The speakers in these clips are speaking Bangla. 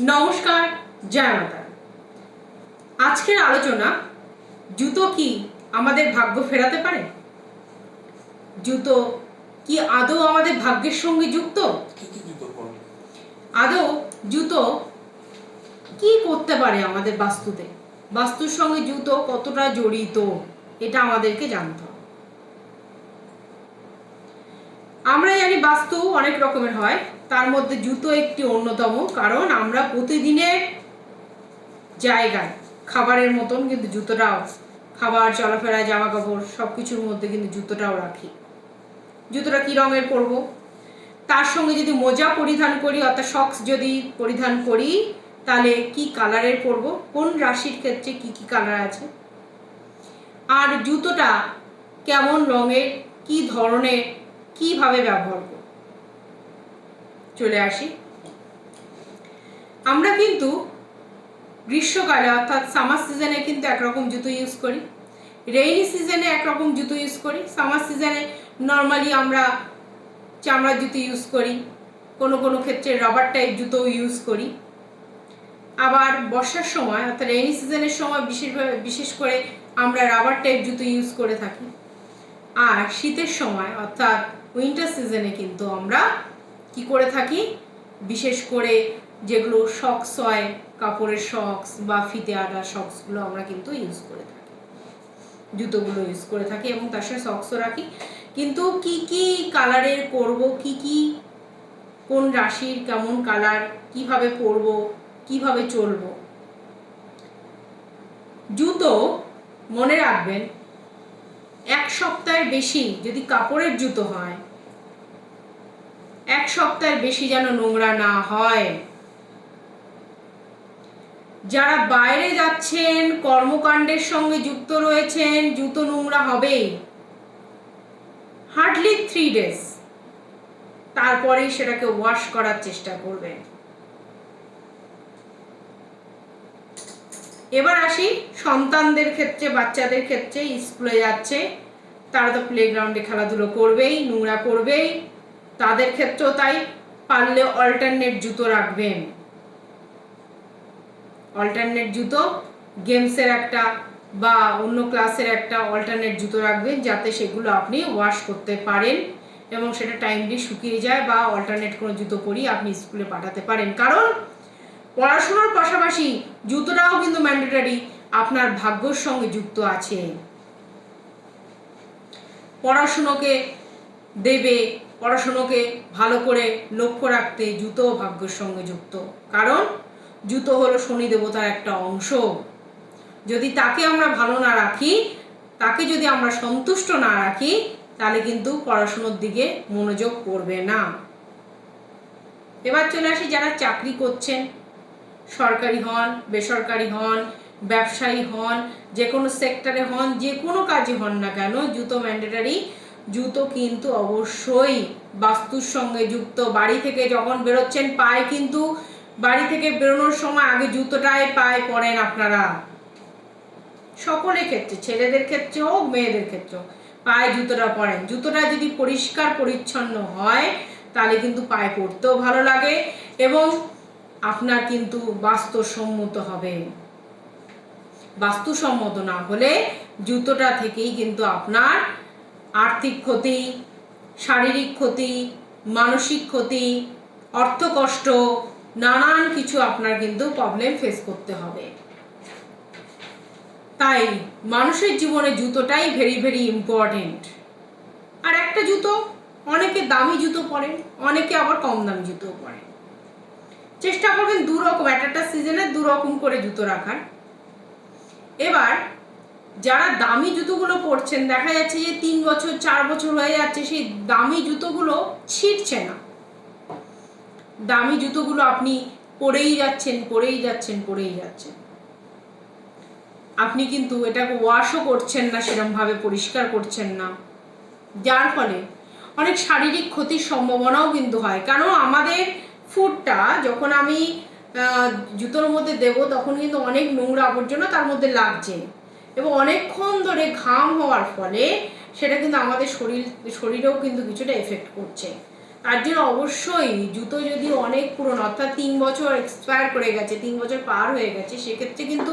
নমস্কার জয় মাতা আজকের আলোচনা জুতো কি আমাদের ভাগ্য ফেরাতে পারে? জুতো কি আদৌ আমাদের ভাগ্যের সঙ্গে যুক্ত? আদৌ জুতো কি করতে পারে আমাদের বাস্তুতে? বাস্তুর সঙ্গে জুতো কতটা জড়িত? এটা আমাদেরকে জানতে হবে আমরা জানি বাস্তু অনেক রকমের হয়। তার মধ্যে জুতো একটি অন্যতম, কারণ আমরা প্রতিদিনের জায়গায় খাবারের মতন কিন্তু জুতোটাও, খাবার, চলাফেরা জামা কাপড় সব কিছুর মধ্যে কিন্তু জুতোটাও রাখি। জুতোটা কী রঙের পরব? তার সঙ্গে যদি মোজা পরিধান করি, অর্থাৎ সক্স যদি পরিধান করি, তাহলে কি কালারের পরব? কোন রাশির ক্ষেত্রে কি কি কালার আছে? আর জুতোটা কেমন রঙের, কি ধরনের কীভাবে ব্যবহার করব? চলে আসি। আমরা কিন্তু গ্রীষ্মকালে অর্থাৎ সামার সিজনে কিন্তু একরকম জুতো ইউজ করি। রেইনি সিজনে একরকম জুতো ইউজ করি। সামার সিজনে নর্মালি আমরা চামড়ার জুতো ইউজ করি। কোনো কোনো ক্ষেত্রে রাবার টাইপ জুতো ইউজ করি। আবার বর্ষার সময় অর্থাৎ রেইনি সিজনের সময় বিশেষভাবে বিশেষ করে আমরা রাবার টাইপ জুতো ইউজ করে থাকি। আর শীতের সময় অর্থাৎ উইন্টার সিজনে কিন্তু আমরা কি করে থাকি? বিশেষ করে যেগুলো শক্স হয়, কাপড়ের শক্স বা ফিতে আটা শক্সগুলো আমরা কিন্তু ইউজ করে থাকি। জুতোগুলো ইউজ করে থাকি এবং তার সাথে সক্সও রাখি। কিন্তু কি কি কালারের করব? কি কি, কোন রাশির কেমন কালার কীভাবে পরব? কীভাবে চলবো? জুতো মনে রাখবেন এক সপ্তাহের বেশি যদি কাপড়ের জুতো হয়। এক সপ্তাহের বেশি যেন নোংরা না হয়। যারা বাইরে যাচ্ছেন, কর্মকাণ্ডের সঙ্গে যুক্ত রয়েছেন, জুতো নোংরা হবেই হার্ডলি থ্রি ডেজ তারপরেই সেটাকে ওয়াশ করার চেষ্টা করবেন। এবার আসি সন্তানদের ক্ষেত্রে, বাচ্চাদের ক্ষেত্রে, স্কুলে যাচ্ছে। তারা তো প্লেগ্রাউন্ডে খেলাধুলো করবেই, নোংরা করবেই। তাদের ক্ষেত্রেও তাই, পারলে অল্টারনেট জুতো রাখবেন। অল্টারনেট জুতো গেমসের একটা বা অন্য ক্লাসের একটা অল্টারনেট জুতো রাখবেন, যাতে সেগুলো আপনি ওয়াশ করতে পারেন এবং সেটা টাইমলি শুকিয়ে যায় বা অল্টারনেট কোনো জুতো পরিয়ে আপনি স্কুলে পাঠাতে পারেন। কারণ পড়াশোনার পাশাপাশি জুতোটাও কিন্তু ম্যান্ডেটারি আপনার ভাগ্যর সঙ্গে যুক্ত আছে। পড়াশুনোকে দেবে, পড়াশুনোকে ভালো করে লক্ষ্য রাখতে জুতো ভাগ্যের সঙ্গে যুক্ত। কারণ জুতো হলো শনি দেবতার একটা অংশ। যদি তাকে আমরা ভালো না রাখি, তাকে যদি আমরা সন্তুষ্ট না রাখি, তাহলে কিন্তু পড়াশুনোর দিকে মনোযোগ করবে না। এবার চলে আসি যারা চাকরি করছেন। সরকারি হন, বেসরকারি হন, ব্যবসায়ী হন, যে কোনো সেক্টরে হন, যে কোনো কাজে হন না কেন, জুতো ম্যান্ডেটারি জুতো কিন্তু অবশ্যই বাস্তুর সঙ্গে যুক্ত। বাড়ি থেকে যখন বেরোচ্ছেন, পায়ে কিন্তু বাড়ি থেকে বেরোনোর সময় আগে জুতোটাই পায়ে পরেন আপনারা। সকলের ক্ষেত্রে, ছেলেদের ক্ষেত্রে হোক, মেয়েদের ক্ষেত্রে হোক, পায়ে জুতোটা পরেন। জুতোটা যদি পরিষ্কার, পরিচ্ছন্ন হয়, তাহলে কিন্তু পায়ে পরতেও ভালো লাগে এবং আপনার কিন্তু বাস্তুসম্মত হবে। বাস্তুসম্মত না হলে জুতোটা থেকেই কিন্তু আপনার আর্থিক ক্ষতি, শারীরিক ক্ষতি, মানসিক ক্ষতি অর্থকষ্ট নানান কিছু আপনার কিন্তু প্রবলেম ফেস করতে হবে। তাই মানুষের জীবনে জুতোটাই ভেরি ভেরি ইম্পর্টেন্ট আর একটা জুতো, অনেকে দামি জুতো পরেন, অনেকে আবার কম দামি জুতো পরেন। চেষ্টা করবেন দু রকম এক একটা সিজনে দু রকম করে জুতো রাখার। এবার, যারা দামি জুতোগুলো পরছেন, দেখা যাচ্ছে যে তিন বছর, চার বছর হয়ে যাচ্ছে, সেই দামি জুতোগুলো ছিঁড়ছে না। দামি জুতোগুলো আপনি পরেই যাচ্ছেন পরেই যাচ্ছেন পরেই যাচ্ছেন। আপনি কিন্তু এটাকে ওয়াশও করছেন না, সেরমভাবে পরিষ্কার করছেন না। যার ফলে অনেক শারীরিক ক্ষতির সম্ভাবনাও কিন্তু হয়। কারণ আমাদের ফুডটা যখন আমি জুতোর মধ্যে দেব, তখন কিন্তু অনেক নোংরা আবর্জনা তার মধ্যে লাগছে। এবং অনেকক্ষণ ধরে ঘাম হওয়ার ফলে সেটা কিন্তু আমাদের শরীর, শরীরেও কিন্তু কিছুটা এফেক্ট করছে। তার জন্য অবশ্যই জুতো যদি অনেক পুরনো, অর্থাৎ তিন বছর এক্সপায়ার করে গেছে, তিন বছর পার হয়ে গেছে, সেক্ষেত্রে কিন্তু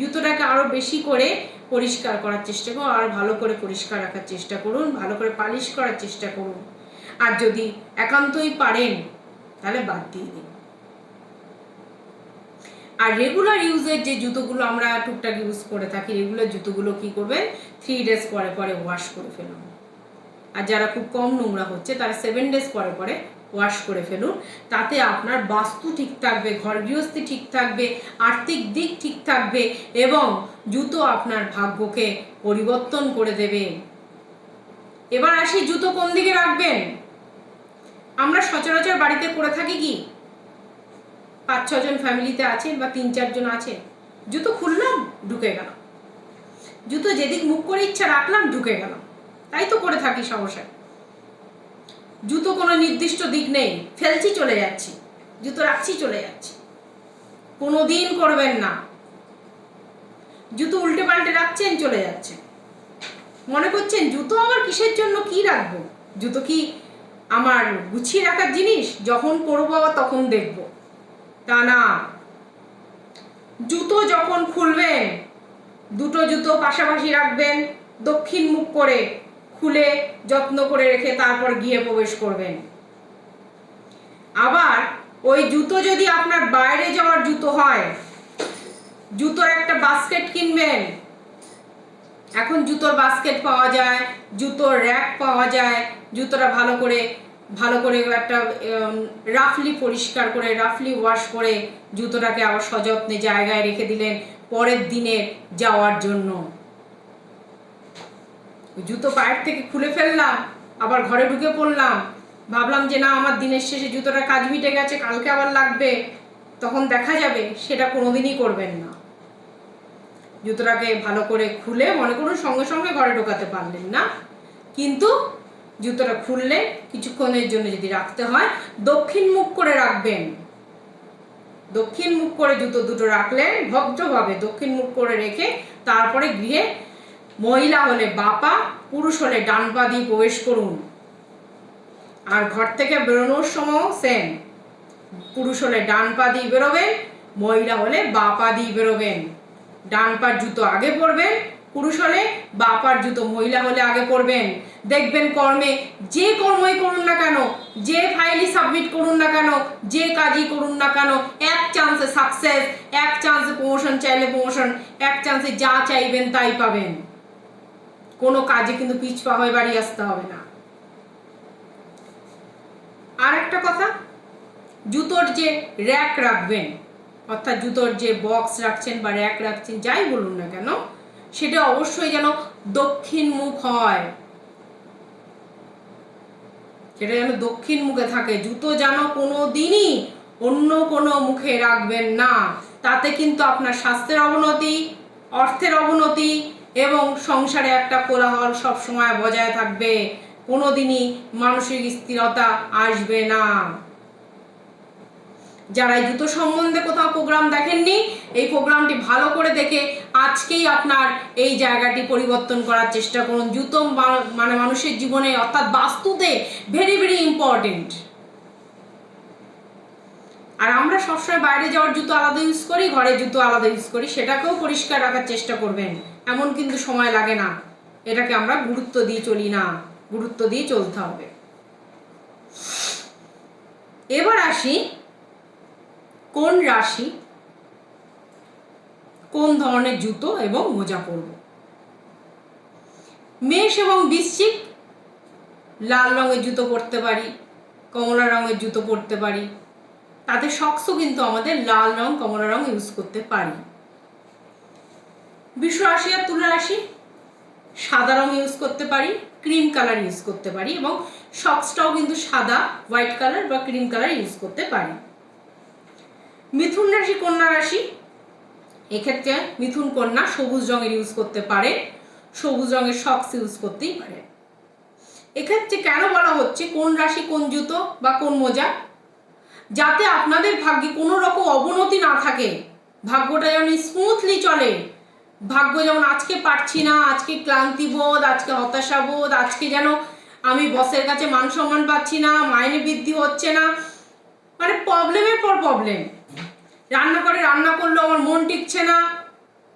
জুতোটাকে আরও বেশি করে পরিষ্কার করার চেষ্টা করুন, আর ভালো করে পরিষ্কার রাখার চেষ্টা করুন, ভালো করে পালিশ করার চেষ্টা করুন। আর যদি একান্তই পারেন তাহলে বাদ দিয়ে দিন আর রেগুলার ইউজের যে জুতোগুলো আমরা টুকটাক ইউজ করে থাকি রেগুলার জুতোগুলো কি করবেন? থ্রি ডেজ পরে পরে ওয়াশ করে ফেলুন। আর যারা খুব কম নোংরা হচ্ছে, তারা সেভেন ডেজ পরে পরে ওয়াশ করে ফেলুন। তাতে আপনার বাস্তু ঠিক থাকবে, ঘর গৃহস্থী ঠিক থাকবে, আর্থিক দিক ঠিক থাকবে এবং জুতো আপনার ভাগ্যকে পরিবর্তন করে দেবে। এবার আসি জুতো কোন দিকে রাখবেন? আমরা সচরাচর বাড়িতে করে থাকি কি? পাঁচ ছজন ফ্যামিলিতে আছেন বা তিন চারজন আছে, জুতো খুললাম, ঢুকে গেলাম জুতো যেদিক মুখ করে ইচ্ছা রাখলাম, ঢুকে গেলাম তাই তো করে থাকি সমস্যা জুতো কোনো নির্দিষ্ট দিক নেই, ফেলছি, চলে যাচ্ছি। জুতো রাখছি, চলে যাচ্ছি। কোনো দিন করবেন না। জুতো উল্টে পাল্টে রাখছেন, চলে যাচ্ছে মনে করছেন, জুতো আমার কিসের জন্য কি রাখব? জুতো কি আমার গুছিয়ে রাখার জিনিস যখন করব আবার তখন দেখব। তা না। জুতো যখন খুলবেন, দুটো জুতো পাশাপাশি রাখবেন, দক্ষিণ মুখ করে খুলে যত্ন করে রেখে তারপর গিয়ে প্রবেশ করবেন। আবার ওই জুতো যদি আপনার বাইরে যাওয়ার জুতো হয়, জুতোর একটা বাস্কেট কিনবেন এখন জুতোর বাস্কেট পাওয়া যায়, জুতোর র্যাক পাওয়া যায়, জুতোটা ভালো করে ভালো করে একটা রাফলি পরিষ্কার করে রাফলি ওয়াশ করে জুতোটাকে আবার সযত্নে জায়গায় রেখে দিলেন পরের দিনে যাওয়ার জন্য। জুতো পায়ের থেকে খুলে ফেললাম, আবার ঘরে ঢুকে পড়লাম। ভাবলাম যে না, আমার দিনের শেষে জুতোটা কাজ মিটে গেছে, কালকে আবার লাগবে। তখন দেখা যাবে সেটা কোনোদিনই করবেন না। জুতোটাকে ভালো করে খুলে, মনে করুন সঙ্গে সঙ্গে ঘরে ঢোকাতে পারলেন না, কিন্তু জুতোটা খুললে কিছুক্ষণের জন্য যদি রাখতে হয়, দক্ষিণ মুখ করে রাখবেন। দক্ষিণ মুখ করে জুতো দুটো রাখলেন ভদ্রভাবে দক্ষিণ মুখ করে রেখে তারপরে গৃহে মহিলা হলে বাপা, পুরুষ হলে ডান পা দিয়ে প্রবেশ করুন। আর ঘর থেকে বেরোনোর সময় সেম পুরুষ হলে ডান পা দিয়ে বেরোবেন, মহিলা হলে বা পা দিয়ে বেরোবেন। ডান পার জুতো আগে পরবেন, পুরুষ হলে বা পার জুতো, মহিলা হলে আগে পরবেন। দেখবেন কর্মে যে কর্মই করুন না কেন, যে ফাইলই সাবমিট করুন না কেন, যে কাজই করুন না কেন, এক চান্সে সাকসেস এক চান্সে প্রমোশন চাইলে প্রমোশন এক চান্সে যা চাইবেন তাই পাবেন। কোনো কাজে কিন্তু পিছপা হয়ে বাড়ি আসতে হবে না। আর একটা কথা, জুতোর যে র্যাক রাখবেন অর্থাৎ জুতোর যে বক্স রাখছেন বা র্যাক রাখছেন, যাই বলুন না কেন, সেটা অবশ্যই যেন দক্ষিণ মুখ হয়। সেটা যেন দক্ষিণ মুখে থাকে। জুতো যেন কোনো দিনই অন্য কোনো মুখে রাখবেন না। তাতে কিন্তু আপনার স্বাস্থ্যের অবনতি, অর্থের অবনতি এবং সংসারে একটা কোলাহল সব সময় বজায় থাকবে। কোনোদিনই মানসিক স্থিরতা আসবে না। যারা এই জুতো সম্বন্ধে কোথাও প্রোগ্রাম দেখেননি, এই প্রোগ্রামটি ভালো করে দেখে আজকেই আপনার এই জায়গাটি পরিবর্তন করার চেষ্টা করুন। জুতো মানে মানুষের জীবনে অর্থাৎ বাস্তুতে ভেরি ভেরি ইম্পর্টেন্ট আর আমরা সবসময় বাইরে যাওয়ার জুতো আলাদা ইউজ করি ঘরে জুতো আলাদা ইউজ করি, সেটাকেও পরিষ্কার রাখার চেষ্টা করবেন। এমন কিন্তু সময় লাগে না। এটাকে আমরা গুরুত্ব দিয়ে চলি না। গুরুত্ব দিয়ে চলতে হবে। এবার আসি কোন রাশি কোন ধরনের জুতো এবং মোজা পরব? মেষ এবং বৃশ্চিক, লাল রঙের জুতো পরতে পারি, কমলা রঙের জুতো পরতে পারি। তাতে সক্সও কিন্তু আমাদের লাল রং, কমলা রং ইউজ করতে পারি। বিশ্ব রাশি আর তুলা রাশি, সাদা রং ইউজ করতে পারি, ক্রিম কালার ইউজ করতে পারি এবং সক্সটাও কিন্তু সাদা, হোয়াইট কালার বা ক্রিম কালার ইউজ করতে পারি। মিথুন রাশি, কন্যা রাশি, এক্ষেত্রে মিথুন কন্যা সবুজ রঙের ইউজ করতে পারে, সবুজ রঙের সক্স ইউজ করতেই পারে। এক্ষেত্রে কেন বলা হচ্ছে কোন রাশি কোন জুতো বা কোন মোজা? যাতে আপনাদের ভাগ্যে কোনো রকম অবনতি না থাকে, ভাগ্যটা যেন স্মুথলি চলে। ভাগ্য যেমন আজকে পারছি না, আজকে ক্লান্তি বোধ, আজকে হতাশা বোধ, আজকে যেন আমি বসের কাছে মান সম্মান পাচ্ছি না, মাইনে বৃদ্ধি হচ্ছে না। মানে প্রবলেমের পর প্রবলেম রান্না করে, রান্না করলেও আমার মন টিকছে না।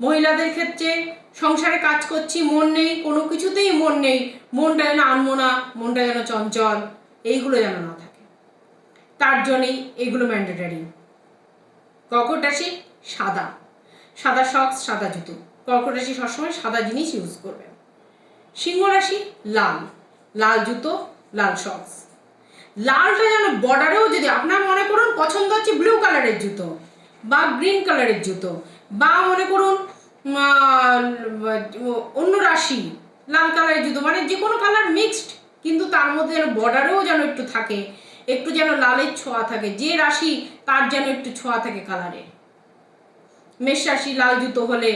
মহিলাদের ক্ষেত্রে সংসারে কাজ করছি, মন নেই, কোনো কিছুতেই মন নেই। মনটা যেন আনমোনা, মনটা যেন চঞ্চল, এইগুলো যেন না থাকে। তার জন্যই এগুলো ম্যান্ডেটারি কর্কট রাশি সাদা। সাদা সক্স সাদা জুতো। কর্কট রাশি সবসময় সাদা জিনিস ইউজ করবেন সিংহ রাশি লাল। লাল জুতো, লাল সক্স লালটা যেন বর্ডারেও যদি আপনার মনে করুন, পছন্দ হচ্ছে ব্লু কালারের জুতো। বা গ্রিন কালারের জুতো, বা মনে করুন অন্য রাশি, লাল কালারের জুতো মানে যে কোনো কালার মিক্সড কিন্তু তার মধ্যে যেন বর্ডারেও যেন একটু থাকে, একটু যেন লালের ছোঁয়া থাকে, যে রাশি তার যেন একটু ছোঁয়া থাকে কালারের মেষ রাশি লাল জুতো হলে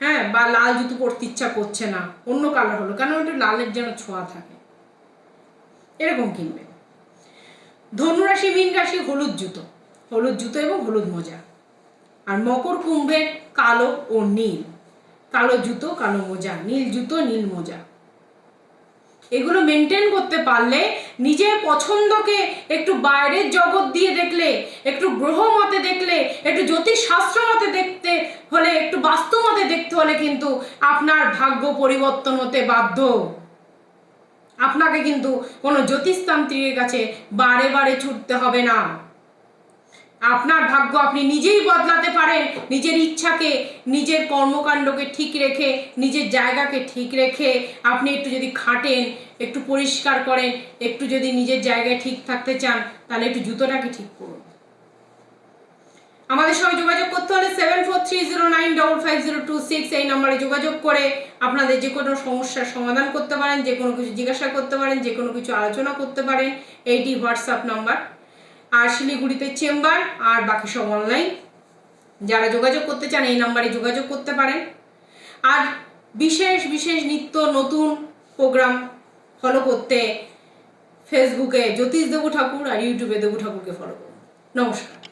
হ্যাঁ বা লাল জুতো পরতে ইচ্ছা করছে না, অন্য কালার হলো কারণ একটু লালের যেন ছোঁয়া থাকে। এরকম কিনবে। ধনুরাশি মীন রাশি হলুদ জুতো হলুদ জুতো এবং হলুদ মোজা। আর মকর কুম্ভের কালো ও নীল। কালো জুতো, কালো মোজা, নীল জুতো, নীল মোজা। এগুলো মেনটেন করতে পারলে, নিজের পছন্দকে একটু বাইরের জগৎ দিয়ে দেখলে, একটু গ্রহ মতে দেখলে, একটু জ্যোতিষ শাস্ত্র মতে দেখতে হলে, একটু বাস্তু মতে দেখতে হলে কিন্তু আপনার ভাগ্য পরিবর্তন হতে বাধ্য। আপনাকে কিন্তু কোনো জ্যোতিষতান্ত্রিকের কাছে বারে বারে ছুটতে হবে না। আপনার ভাগ্য আপনি নিজেই বদলাতে পারেন, নিজের ইচ্ছাকে, নিজের কর্মকাণ্ডকে ঠিক রেখে, নিজের জায়গাকে ঠিক রেখে আপনি একটু যদি খাটেন, একটু পরিষ্কার করেন, একটু যদি নিজের জায়গায় ঠিক থাকতে চান, তাহলে একটু জুতোটাকে ঠিক করুন। আমাদের সঙ্গে যোগাযোগ করতে হলে seven four three zero nine double five zero two six এই নম্বরে যোগাযোগ করে আপনাদের যে কোনো সমস্যার সমাধান করতে পারেন, যে কোনো কিছু জিজ্ঞাসা করতে পারেন, যে কোনো কিছু আলোচনা করতে পারেন, এইটি হোয়াটসঅ্যাপ নাম্বার। আর শিলিগুড়িতে চেম্বার, আর বাকি সব অনলাইন যারা যোগাযোগ করতে চান, এই নাম্বারে যোগাযোগ করতে পারেন। আর বিশেষ বিশেষ নিত্য নতুন প্রোগ্রাম ফলো করতে ফেসবুকে জ্যোতিষ দেবু ঠাকুর আর ইউটিউবে দেবু ঠাকুরকে ফলো করুন। নমস্কার।